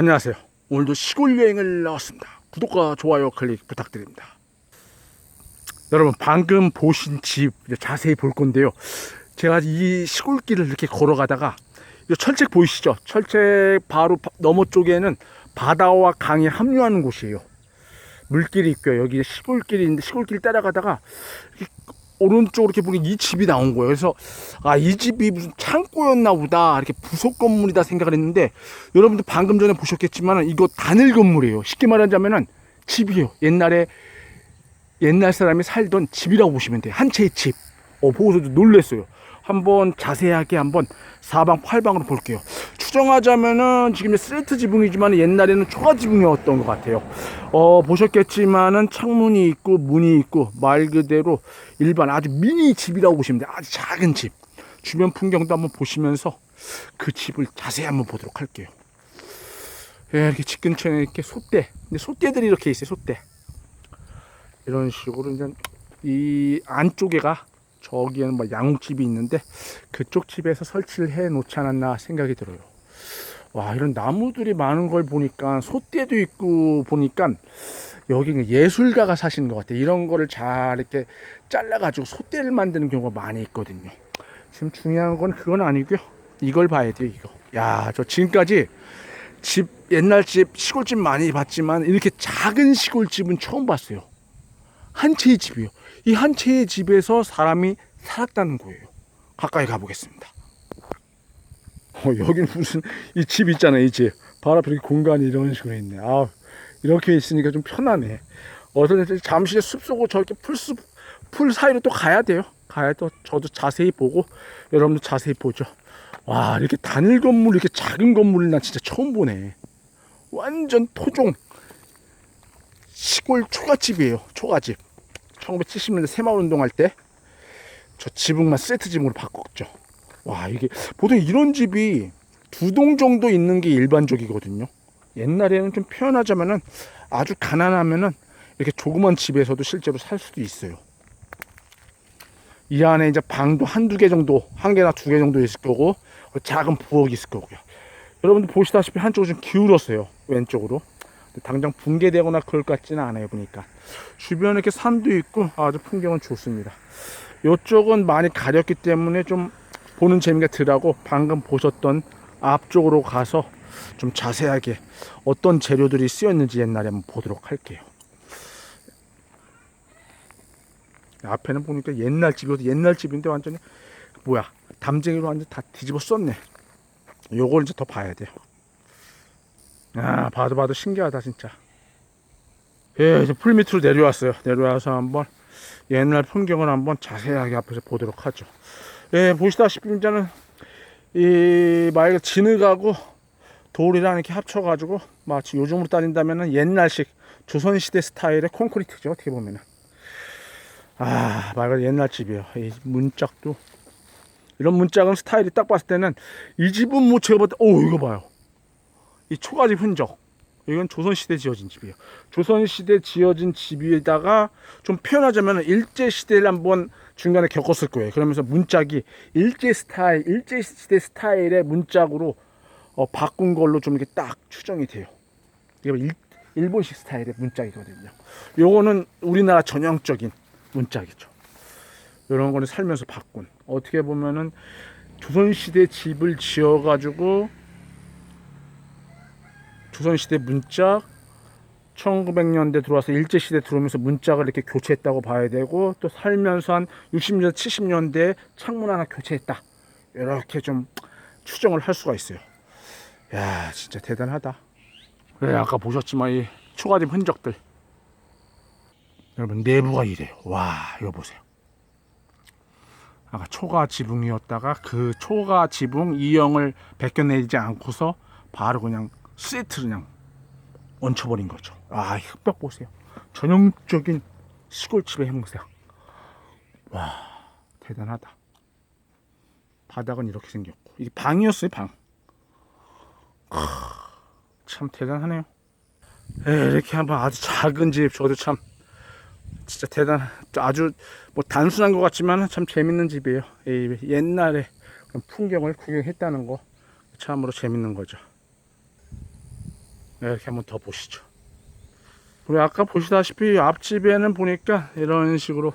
안녕하세요. 오늘도 시골 여행을 나왔습니다. 구독과 좋아요 클릭 부탁드립니다. 여러분 방금 보신 집 자세히 볼 건데요. 제가 이 시골길을 이렇게 걸어가다가 이 철책 보이시죠? 철책 바로 바- 너머 쪽에는 바다와 강이 합류하는 곳이에요. 물길이 있고요. 여기 시골길이 있는데 시골길 따라가다가 오른쪽으로 이렇게 보니 이 집이 나온 거예요. 그래서 아 이 집이 무슨 창고였나 보다 이렇게 부속 건물이다 생각을 했는데 여러분들 방금 전에 보셨겠지만 이거 단일 건물이에요. 쉽게 말하자면은 집이에요. 옛날에 옛날 사람이 살던 집이라고 보시면 돼요. 한 채의 집. 어, 보고서도 놀랬어요. 한번 자세하게 한번 사방 팔방으로 볼게요. 추정하자면은 지금 세트 지붕이지만 옛날에는 초가 지붕이었던 것 같아요. 어, 보셨겠지만은 창문이 있고 문이 있고 말 그대로 일반 아주 미니 집이라고 보시면 돼요. 아주 작은 집. 주변 풍경도 한번 보시면서 그 집을 자세히 한번 보도록 할게요. 예, 이렇게 집 근처에 이렇게 소떼. 근데 소떼들이 이렇게 있어요, 소떼. 이런 식으로 이제 이 안쪽에가 저기에는 뭐 양옥집이 있는데 그쪽 집에서 설치를 해 놓지 않았나 생각이 들어요. 와, 이런 나무들이 많은 걸 보니까 소떼도 있고 보니까 여기는 예술가가 사시는 것 같아요. 이런 거를 잘 이렇게 잘라 가지고 소떼를 만드는 경우가 많이 있거든요. 지금 중요한 건 그건 아니고요. 이걸 봐야 돼요, 이거. 야, 저 지금까지 집, 옛날 집, 시골집 많이 봤지만 이렇게 작은 시골집은 처음 봤어요. 한 채의 집이요. 이 한 채의 집에서 사람이 살았다는 거예요. 가까이 가보겠습니다. 어, 여기는 무슨 이 집 있잖아요, 이 집. 바로 앞에 이렇게 공간이 이런 식으로 있네. 아, 이렇게 있으니까 좀 편하네. 어서 잠시 숲속으로 저렇게 풀숲 풀 사이로 또 가야 돼요. 가야 또 저도 자세히 보고 여러분도 자세히 보죠. 와, 이렇게 단일 건물 이렇게 작은 건물을 난 진짜 처음 보네. 완전 토종 시골 초가집이에요. 초가집. 1970년대 새마을 운동할 때 저 지붕만 세트 지붕으로 바꿨죠. 와 이게 보통 이런 집이 두 동 정도 있는 게 일반적이거든요. 옛날에는 좀 표현하자면은 아주 가난하면은 이렇게 조그만 집에서도 실제로 살 수도 있어요. 이 안에 이제 방도 한두 개 정도, 한 개나 두 개 정도 있을 거고 작은 부엌이 있을 거고요. 여러분들 보시다시피 한쪽으로 좀 기울었어요. 왼쪽으로. 당장 붕괴되거나 그럴 것 같지는 않아요 보니까 주변에 이렇게 산도 있고 아주 풍경은 좋습니다 이쪽은 많이 가렸기 때문에 좀 보는 재미가 덜하고 방금 보셨던 앞쪽으로 가서 좀 자세하게 어떤 재료들이 쓰였는지 옛날에 한번 보도록 할게요 앞에는 보니까 옛날 집이어도 옛날 집인데 완전히 뭐야 담쟁이로 완전 다 뒤집어 썼네 요걸 이제 더 봐야 돼요 아, 봐도 봐도 신기하다, 진짜. 예, 이제 풀 밑으로 내려왔어요. 내려와서 한번 옛날 풍경을 한번 자세하게 앞에서 보도록 하죠. 예, 보시다시피 이제는 이말 진흙하고 돌이랑 이렇게 합쳐가지고 마치 요즘으로 따진다면은 옛날식 조선시대 스타일의 콘크리트죠, 어떻게 보면은. 아, 말 그대로 옛날 집이에요. 이 문짝도. 이런 문짝은 스타일이 딱 봤을 때는 이 집은 뭐 제가 봤을 때, 오, 이거 봐요. 이 초가집 흔적. 이건 조선시대 지어진 집이에요. 조선시대 지어진 집에다가 좀 표현하자면 일제시대를 한번 중간에 겪었을 거예요. 그러면서 문짝이 일제 스타일, 일제시대 스타일의 문짝으로 어, 바꾼 걸로 좀 이렇게 딱 추정이 돼요. 이게 일, 일본식 스타일의 문짝이거든요. 요거는 우리나라 전형적인 문짝이죠. 이런 거는 살면서 바꾼. 어떻게 보면은 조선시대 집을 지어가지고 조선시대 문짝 1900년대 들어와서 일제시대 들어오면서 문짝을 이렇게 교체했다고 봐야 되고 또 살면서 한 60년대 70년대에 창문 하나 교체했다. 이렇게 좀 추정을 할 수가 있어요. 야 진짜 대단하다. 그래 아까 보셨지만 이 초가집 흔적들. 여러분 내부가 이래요. 와 이거 보세요. 아까 초가 지붕이었다가 그 초가 지붕 이형을 벗겨내지 않고서 바로 그냥 세트 그냥 얹혀버린 거죠. 아, 이 흙벽 보세요. 전형적인 시골집의 형상. 와, 대단하다. 바닥은 이렇게 생겼고. 이게 방이었어요, 방. 크, 참 대단하네요. 에, 이렇게 한번 아주 작은 집, 저도 참, 진짜 대단, 아주 뭐 단순한 것 같지만 참 재밌는 집이에요. 이 옛날에 풍경을 구경했다는 거 참으로 재밌는 거죠. 네, 이렇게 한번 더 보시죠. 우리 아까 보시다시피 앞집에는 보니까 이런 식으로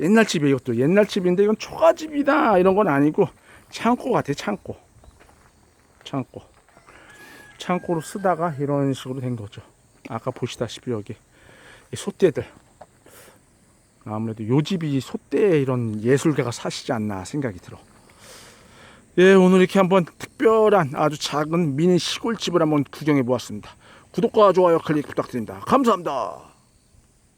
옛날 집이 이것도. 옛날 집인데 이건 초가집이다 이런 건 아니고 창고 같아 창고. 창고. 창고로 쓰다가 이런 식으로 된 거죠. 아까 보시다시피 여기 이 소떼들. 아무래도 요 집이 소떼 이런 예술가가 사시지 않나 생각이 들어 예 오늘 이렇게 한번 특별한 아주 작은 미니 시골집을 한번 구경해 보았습니다. 구독과 좋아요 클릭 부탁드립니다. 감사합니다